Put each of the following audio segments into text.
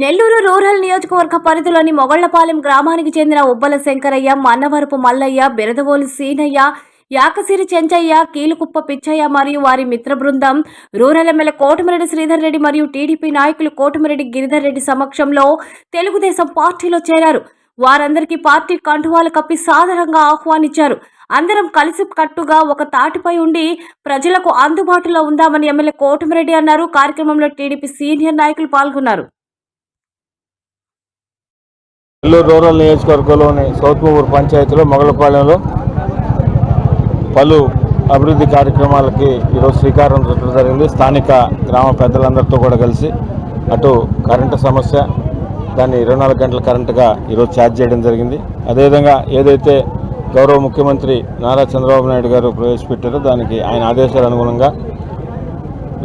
Nellore rural నియోజకవర్గ పరిధిలోని మొగళ్ళపాలెం గ్రామానికి చెందిన ఉబ్బల శంకరయ్య మన్నవరపు మల్లయ్య బెరదవోలు సీనయ్య యాకసిరి చెంచయ్య కీలుకుప్ప పిచ్చయ్య మరియు వారి మిత్ర బృందం రూరల్ ఎమ్మెల్యే కోటమిరెడ్డి శ్రీధర్ రెడ్డి మరియు టీడీపీ నాయకులు కోటమిరెడ్డి గిరిధర్ రెడ్డి సమక్షంలో తెలుగుదేశం పార్టీలో చేరారు. వారందరికీ పార్టీ కండువాలు కప్పి సాధారణంగా ఆహ్వానించారు. అందరం కలిసి కట్టుగా ఒక తాటిపై ఉండి ప్రజలకు అందుబాటులో ఉందామని ఎమ్మెల్యే కోటమిరెడ్డి అన్నారు. కార్యక్రమంలో టీడీపీ సీనియర్ నాయకులు పాల్గొన్నారు. నెల్లూరు రూరల్ నియోజకవర్గంలోని సౌత్ మూవూరు పంచాయతీలో మొగలపాలెంలో పలు అభివృద్ధి కార్యక్రమాలకి ఈరోజు శ్రీకారం చుట్టడం జరిగింది. స్థానిక గ్రామ పెద్దలందరితో కూడా కలిసి అటు కరెంటు సమస్య దాన్ని ఇరవై నాలుగు గంటల కరెంటుగా ఈరోజు ఛార్జ్ చేయడం జరిగింది. అదేవిధంగా ఏదైతే గౌరవ ముఖ్యమంత్రి నారా చంద్రబాబు నాయుడు గారు ప్రవేశపెట్టారో దానికి ఆయన ఆదేశాల అనుగుణంగా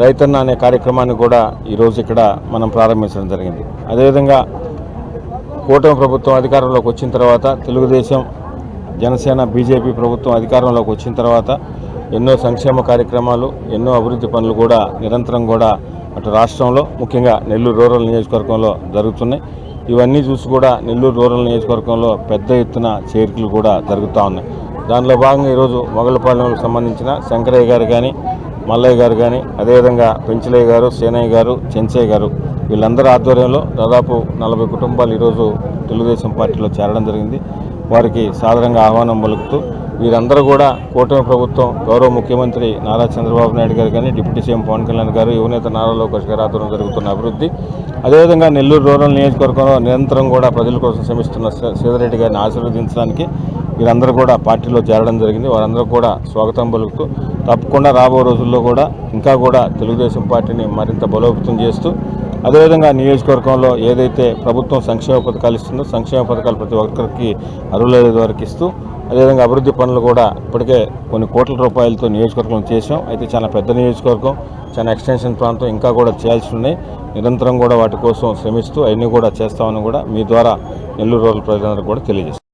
రైతన్న అనే కార్యక్రమాన్ని కూడా ఈరోజు ఇక్కడ మనం ప్రారంభించడం జరిగింది. అదేవిధంగా కూటమి ప్రభుత్వం అధికారంలోకి వచ్చిన తర్వాత తెలుగుదేశం జనసేన బీజేపీ ప్రభుత్వం అధికారంలోకి వచ్చిన తర్వాత ఎన్నో సంక్షేమ కార్యక్రమాలు ఎన్నో అభివృద్ధి పనులు కూడా నిరంతరం కూడా అటు రాష్ట్రంలో ముఖ్యంగా నెల్లూరు రూరల్ నియోజకవర్గంలో జరుగుతున్నాయి. ఇవన్నీ చూసి కూడా నెల్లూరు రూరల్ నియోజకవర్గంలో పెద్ద ఎత్తున చేరికలు కూడా జరుగుతూ ఉన్నాయి. దానిలో భాగంగా ఈరోజు మొగలపాలెంకు సంబంధించిన శంకరయ్య గారు కానీ మల్లయ్య గారు కానీ అదేవిధంగా పెంచలయ్య గారు సేనయ్య గారు చెంచయ్య గారు వీళ్ళందరి ఆధ్వర్యంలో దాదాపు నలభై కుటుంబాలు ఈరోజు తెలుగుదేశం పార్టీలో చేరడం జరిగింది. వారికి సాధారణంగా ఆహ్వానం పలుకుతూ వీరందరూ కూడా కూటమి ప్రభుత్వం గౌరవ ముఖ్యమంత్రి నారా చంద్రబాబు నాయుడు గారు కానీ డిప్యూటీ సీఎం పవన్ కళ్యాణ్ గారు యువనేత నారా లోకేష్ గారు ఆధ్వర్యంలో జరుగుతున్న అభివృద్ధి. అదేవిధంగా నెల్లూరు రూరల్ నియోజకవర్గంలో నిరంతరం కూడా ప్రజల కోసం శ్రమిస్తున్న సీ- సీతారెడ్డి గారిని ఆశీర్వదించడానికి వీరందరూ కూడా పార్టీలో చేరడం జరిగింది. వారందరూ కూడా స్వాగతం పలుకుతూ తప్పకుండా రాబో రోజుల్లో కూడా ఇంకా కూడా తెలుగుదేశం పార్టీని మరింత బలోపేతం చేస్తూ అదేవిధంగా నియోజకవర్గంలో ఏదైతే ప్రభుత్వం సంక్షేమ పథకాలు ఇస్తుందో సంక్షేమ పథకాలు ప్రతి ఒక్కరికి అర్హులైన వారికి ఇస్తూ అదేవిధంగా అభివృద్ధి పనులు కూడా ఇప్పటికే కొన్ని కోట్ల రూపాయలతో నియోజకవర్గం చేసాం అయితే చాలా పెద్ద నియోజకవర్గం చాలా ఎక్స్టెన్షన్ ప్రాంతం ఇంకా కూడా చేయాల్సి ఉన్నాయి. నిరంతరం కూడా వాటి కోసం శ్రమిస్తూ అవన్నీ కూడా చేస్తామని కూడా మీ ద్వారా నెల్లూరు రోజుల ప్రజలందరూ కూడా తెలియజేస్తాం